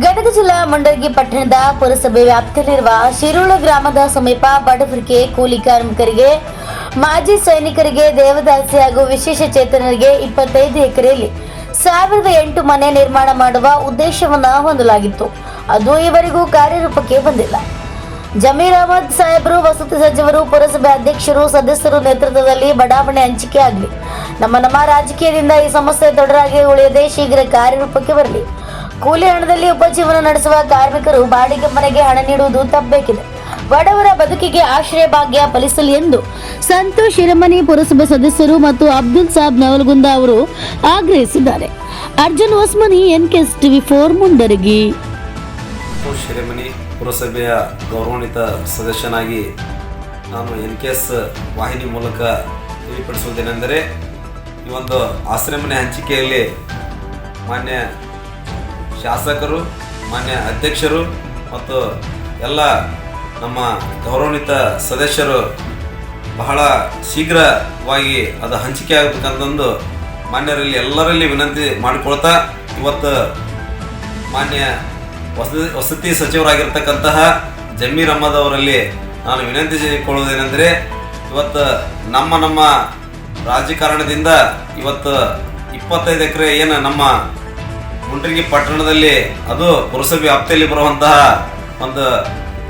ಗದಗ ಜಿಲ್ಲಾ ಮಂಡರಗಿ ಪಟ್ಟಣದ ಪುರಸಭೆ ವ್ಯಾಪ್ತಿಯಲ್ಲಿರುವ ಶಿರೋಳ ಗ್ರಾಮದ ಸಮೀಪ ಬಡವರಿಗೆ ಕೂಲಿ ಕಾರ್ಮಿಕರಿಗೆ, ಮಾಜಿ ಸೈನಿಕರಿಗೆ ದೇವದಾಸಿ ಹಾಗೂ ವಿಶೇಷ ಚೇತನರಿಗೆ ಇಪ್ಪತ್ತೈದು ಎಕರೆಯಲ್ಲಿ ಸಾವಿರದ ಎಂಟು ಮನೆ ನಿರ್ಮಾಣ ಮಾಡುವ ಉದ್ದೇಶವನ್ನು ಹೊಂದಲಾಗಿತ್ತು. ಅದು ಇವರಿಗೂ ಕಾರ್ಯರೂಪಕ್ಕೆ ಬಂದಿಲ್ಲ. ಜಮೀರ್ ಅಹಮದ್ ಸಾಹೇಬರು, ವಸತಿ ಸಚಿವರು, ಪುರಸಭೆ ಅಧ್ಯಕ್ಷರು, ಸದಸ್ಯರು ನೇತೃತ್ವದಲ್ಲಿ ಬಡಾವಣೆ ಹಂಚಿಕೆ ಆಗಲಿ ನಮ್ಮ ನಮ್ಮ ರಾಜಕೀಯದಿಂದ ಈ ಸಮಸ್ಯೆ ತೊಡರಾಗಿ ಉಳಿಯದೆ ಶೀಘ್ರ ಕಾರ್ಯರೂಪಕ್ಕೆ ಬರಲಿ. ಕೂಲಿ ಹಣದಲ್ಲಿ ಉಪಜೀವನ ನಡೆಸುವ ಕಾರ್ಮಿಕರು ಬಾಡಿಗೆ ಮನೆಗೆ ಹಣ ನೀಡುವುದು ತಪ್ಪಬೇಕಿದೆ ಬಡವರ ಬದುಕಿಗೆ ಆಶ್ರಯ ಭಾಗ್ಯ ಫಲಿಸಲಿ ಎಂದು ಸಂತೋಷ್ ಶಿರಮನಿ ಪುರಸಭೆ ಸದಸ್ಯರು ಮತ್ತು ಅಬ್ದುಲ್ ಸಾಬ್ ನವಲ್ಗುಂದ ಅವರು ಆಗ್ರಹಿಸಿದ್ದಾರೆ. Arjun Hosmani, NKS TV for Mundargi Shiramani ಪುರಸಭೆಯ ಗೌರವಾನ್ವಿತ ಸದಸ್ಯನಾಗಿ ನಾನು ಎನ್ ಕೆ ಎಸ್ ವಾಹಿನಿ ಮೂಲಕ ತಿಳಿಪಡಿಸುವುದೇನೆಂದರೆ, ಈ ಒಂದು ಆಶ್ರಮನೆ ಹಂಚಿಕೆಯಲ್ಲಿ ಮಾನ್ಯ ಶಾಸಕರು, ಮಾನ್ಯ ಅಧ್ಯಕ್ಷರು ಮತ್ತು ಎಲ್ಲ ನಮ್ಮ ಗೌರವಾನ್ವಿತ ಸದಸ್ಯರು ಬಹಳ ಶೀಘ್ರವಾಗಿ ಅದು ಹಂಚಿಕೆ ಆಗಬೇಕಂತಂದು ಮಾನ್ಯರಲ್ಲಿ ಎಲ್ಲರಲ್ಲಿ ವಿನಂತಿ ಮಾಡಿಕೊಳ್ತಾ ಇವತ್ತು ಮಾನ್ಯ ವಸತಿ ವಸತಿ ಸಚಿವರಾಗಿರ್ತಕ್ಕಂತಹ ಜಮೀರ್ ಅಹಮದ್ ಅವರಲ್ಲಿ ನಾನು ವಿನಂತಿಸಿಕೊಳ್ಳುವುದೇನೆಂದರೆ ಇವತ್ತು ನಮ್ಮ ನಮ್ಮ ರಾಜಕಾರಣದಿಂದ ಇವತ್ತು ಇಪ್ಪತ್ತೈದು ಎಕರೆ ಏನು ನಮ್ಮ ಮುಂಡ್ರಿಗಿ ಪಟ್ಟಣದಲ್ಲಿ ಅದು ಪುರಸಭೆ ವ್ಯಾಪ್ತಿಯಲ್ಲಿ ಬರುವಂತಹ ಒಂದು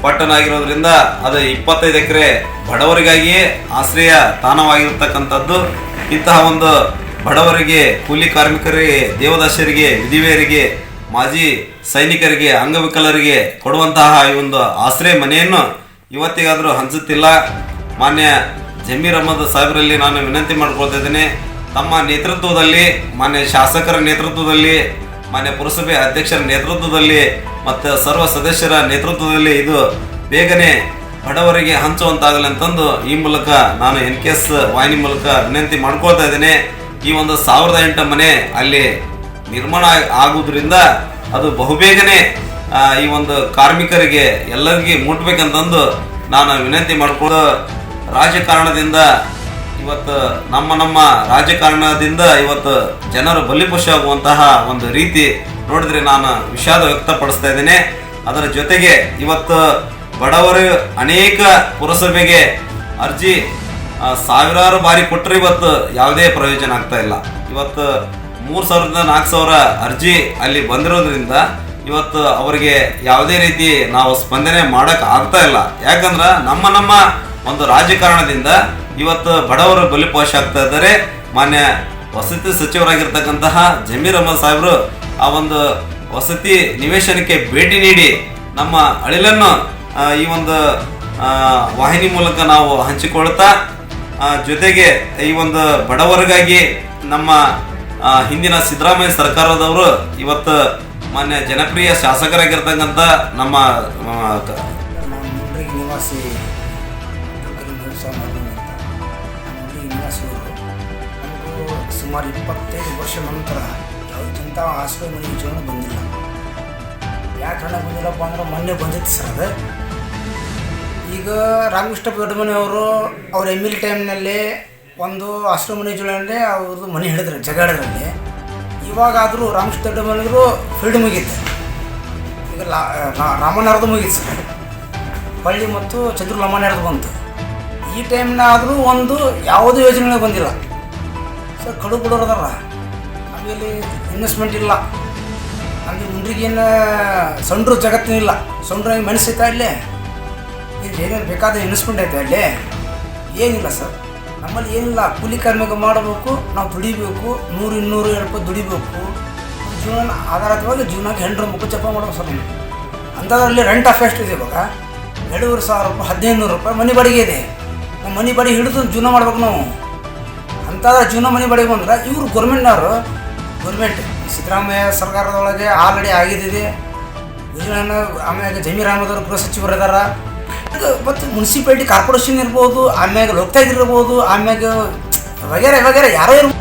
ಪಟ್ಟಣ ಆಗಿರೋದ್ರಿಂದ ಅದು ಇಪ್ಪತ್ತೈದು ಎಕರೆ ಬಡವರಿಗಾಗಿಯೇ ಆಶ್ರಯ ತಾಣವಾಗಿರ್ತಕ್ಕಂಥದ್ದು. ಇಂತಹ ಒಂದು ಬಡವರಿಗೆ, ಕೂಲಿ ಕಾರ್ಮಿಕರಿಗೆ ದೇವದಾಸರಿಗೆ ವಿಧಿವೆಯರಿಗೆ, ಮಾಜಿ ಸೈನಿಕರಿಗೆ, ಅಂಗವಿಕಲರಿಗೆ ಕೊಡುವಂತಹ ಈ ಒಂದು ಆಶ್ರಯ ಮನೆಯನ್ನು ಇವತ್ತಿಗಾದರೂ ಹಂಚುತ್ತಿಲ್ಲ. ಮಾನ್ಯ ಜಮೀರ್ ಅಹಮದ್ ಸಾಹೇಬರಲ್ಲಿ ನಾನು ವಿನಂತಿ ಮಾಡ್ಕೊಳ್ತಾ ಇದ್ದೇನೆ. ತಮ್ಮ ನೇತೃತ್ವದಲ್ಲಿ, ಮಾನ್ಯ ಶಾಸಕರ ನೇತೃತ್ವದಲ್ಲಿ ಮಾನ್ಯ ಪುರಸಭೆ ಅಧ್ಯಕ್ಷರ ನೇತೃತ್ವದಲ್ಲಿ ಮತ್ತು ಸರ್ವ ಸದಸ್ಯರ ನೇತೃತ್ವದಲ್ಲಿ ಇದು ಬೇಗನೆ ಬಡವರಿಗೆ ಹಂಚುವಂತಾಗಲಿ ಅಂತಂದು ಈ ಮೂಲಕ ನಾನು ಎನ್ ಕೆ ಎಸ್ ವಾಹಿನಿ ಮೂಲಕ ವಿನಂತಿ ಮಾಡ್ಕೊಳ್ತಾ ಇದ್ದೇನೆ. ಈ ಒಂದು ಸಾವಿರದ ಎಂಟು ಮನೆ ಅಲ್ಲಿ ನಿರ್ಮಾಣ ಆಗುವುದರಿಂದ ಅದು ಬಹುಬೇಗನೆ ಈ ಒಂದು ಕಾರ್ಮಿಕರಿಗೆ ಎಲ್ಲರಿಗೆ ಮುಟ್ಬೇಕಂತಂದು ನಾನು ವಿನಂತಿ ಮಾಡ್ಕೊಳ್ಳೋ ರಾಜಕಾರಣದಿಂದ ಇವತ್ತು ನಮ್ಮ ನಮ್ಮ ರಾಜಕಾರಣದಿಂದ ಇವತ್ತು ಜನರು ಬಲಿಪಶು ಆಗುವಂತಹ ಒಂದು ರೀತಿ ನೋಡಿದ್ರೆ ನಾನು ವಿಷಾದ ವ್ಯಕ್ತಪಡಿಸ್ತಾ ಇದ್ದೇನೆ. ಅದರ ಜೊತೆಗೆ ಇವತ್ತು ಬಡವರು ಅನೇಕ ಪುರಸಭೆಗೆ ಅರ್ಜಿ ಸಾವಿರಾರು ಬಾರಿ ಕೊಟ್ಟರೆ ಇವತ್ತು ಯಾವುದೇ ಪ್ರಯೋಜನ ಆಗ್ತಾ ಇಲ್ಲ. ಇವತ್ತು ಮೂರು ಸಾವಿರದ ನಾಲ್ಕು ಸಾವಿರ ಅರ್ಜಿ ಅಲ್ಲಿ ಬಂದಿರೋದ್ರಿಂದ ಇವತ್ತು ಅವರಿಗೆ ಯಾವುದೇ ರೀತಿ ನಾವು ಸ್ಪಂದನೆ ಮಾಡೋಕ್ಕಾಗ್ತಾ ಆಗ್ತಾ ಇಲ್ಲ. ಯಾಕಂದ್ರೆ ನಮ್ಮ ನಮ್ಮ ಒಂದು ರಾಜಕಾರಣದಿಂದ ಇವತ್ತು ಬಡವರು ಬಲಿಪೋಷ ಆಗ್ತಾ ಇದ್ದಾರೆ. ಮಾನ್ಯ ವಸತಿ ಸಚಿವರಾಗಿರ್ತಕ್ಕಂತಹ ಜಮೀರ್ ಅಹಮದ್ ಸಾಹೇಬರು ಆ ಒಂದು ವಸತಿ ನಿವೇಶನಕ್ಕೆ ಭೇಟಿ ನೀಡಿ ನಮ್ಮ ಅಳಿಲನ್ನು ಈ ಒಂದು ವಾಹಿನಿ ಮೂಲಕ ನಾವು ಹಂಚಿಕೊಳ್ತಾ ಜೊತೆಗೆ ಈ ಒಂದು ಬಡವರಿಗಾಗಿ ನಮ್ಮ ಹಿಂದಿನ ಸಿದ್ದರಾಮಯ್ಯ ಸರ್ಕಾರದವರು ಇವತ್ತು ಮಾನ್ಯ ಜನಪ್ರಿಯ ಶಾಸಕರಾಗಿರ್ತಕ್ಕಂಥ ನಮ್ಮ ನಿವಾಸಿ ಕರಿಮ ವ್ಯವಸಾಯ ಮಾಡಿದ್ದೀನಿ ಅಂತ ನಾನು ಮುಂಡ್ರಿಗೆ ನಿವಾಸಿಯವರು ನಮಗೂ ಸುಮಾರು ಇಪ್ಪತ್ತೈದು ವರ್ಷ ನಂತರ ಯಾವುದಿಂಥ ಹಾಸಿಗೆ ಮನೆ ಜೀವನ ಬಂದಿಲ್ಲ. ಯಾಕೆ ಹಣ ಬಂದಿಲ್ಲಪ್ಪ ಅಂದ್ರೆ ಮೊನ್ನೆ ಬಂದಿತ್ತು ಸರ್ ಅದು. ಈಗ ರಾಮಕೃಷ್ಣ ದೊಡ್ಡಮನೆಯವರು ಅವ್ರ ಎಂ ಎಲ್ ಟೈಮ್ನಲ್ಲಿ ಒಂದು ಹಸಿರು ಮನೆ ಜೋಳನಲ್ಲಿ ಅವ್ರದ್ದು ಮನೆ ಹಿಡಿದ್ರು ಜಗಾಡದಲ್ಲಿ ಇವಾಗಾದರೂ ರಾಮಕೃಷ್ಣ ದೊಡ್ಡಮನೆಯವರು ಫೀಲ್ಡ್ ಮುಗೀತು. ಈಗ ಲಾ ರಾಮಣ್ಣವ್ರದ್ದು ಮುಗೀತು ಸರ್. ಹೊಳ್ಳಿ ಮತ್ತು ಚಂದ್ರ ಲಮ್ಮಣ್ಣವ್ರದ್ದು ಬಂತು. ಈ ಟೈಮ್ನಾದರೂ ಒಂದು ಯಾವುದು ಯೋಜನೆಗಳು ಬಂದಿಲ್ಲ. ಸರ್, ಕಡು ಬಿಡೋರು ಅದಾರ. ಆಮೇಲೆ ಇನ್ವೆಸ್ಟ್ಮೆಂಟ್ ಇಲ್ಲ. ಅಲ್ಲಿ ಮುಂದ್ರಿಗೇನು ಸೊಂಡ್ರು ಜಗತ್ತಿನಿಲ್ಲ ಸೊಂಡ್ರಾಗಿ ಮೆಣಸಿತ್ತ ಅಲ್ಲಿ ಇದು ಏನೇನು ಬೇಕಾದ ಇನ್ವೆಸ್ಟ್ಮೆಂಟ್ ಐತೆ ಅಲ್ಲಿ ಏನಿಲ್ಲ ಸರ್. ನಮ್ಮಲ್ಲಿ ಏನಿಲ್ಲ. ಕೂಲಿ ಕಾರ್ಮಿಕ ಮಾಡಬೇಕು, ನಾವು ದುಡಿಬೇಕು, ನೂರು ಇನ್ನೂರು ಎರಡು ರೂಪಾಯಿ ದುಡಿಬೇಕು. ಜೀವನ ಆಧಾರಿತವಾಗಿ ಜೀವನಕ್ಕೆ ಹೆಂಡ್ರ ಮುಖ ಚಪ್ಪ ಮಾಡ್ಬೇಕು ಸರ್ ಅಂಥದ್ರಲ್ಲಿ ರೆಂಟ್ ಆಫ್ ಎಷ್ಟು ಇದೆ ಇವಾಗ. ಎರಡೂವರೆ ಸಾವಿರ ರೂಪಾಯಿ, ಹದಿನೈದು ನೂರು ರೂಪಾಯಿ ಮನೆ ಬಾಡಿಗೆ ಇದೆ. ನಾವು ಮನೆ ಬಡಿ ಹಿಡಿದು ಜೀವನ ಮಾಡ್ಬೇಕು ನಾವು. ಅಂಥದ್ರ ಜೀವನ ಮನೆ ಬಡಿ ಬಂದ್ರೆ ಇವರು ಗೌರ್ಮೆಂಟ್ನವರು. ಗೌರ್ಮೆಂಟ್, ಸಿದ್ದರಾಮಯ್ಯ ಸರ್ಕಾರದೊಳಗೆ ಆಲ್ರೆಡಿ ಆಗಿದ್ದಿದೆ ಯೋಜನೆ ಆಮ್ಯಾಗ ಜಮೀರ್ ಅಹಮದವರು ಗೃಹ ಸಚಿವರು ಇದಾರ. ಇದು ಮತ್ತು ಮುನ್ಸಿಪಾಲ್ಟಿ ಕಾರ್ಪೊರೇಷನ್ ಇರ್ಬೋದು, ಆಮ್ಯಾಗ ಲೋಕಾಯುಕ್ತ ಇರ್ಬೋದು, ಆಮ್ಯಾಗ ವಗೇರೆ ವಗೇರೆ ಯಾರೋ ಇರ್ಬೋದು.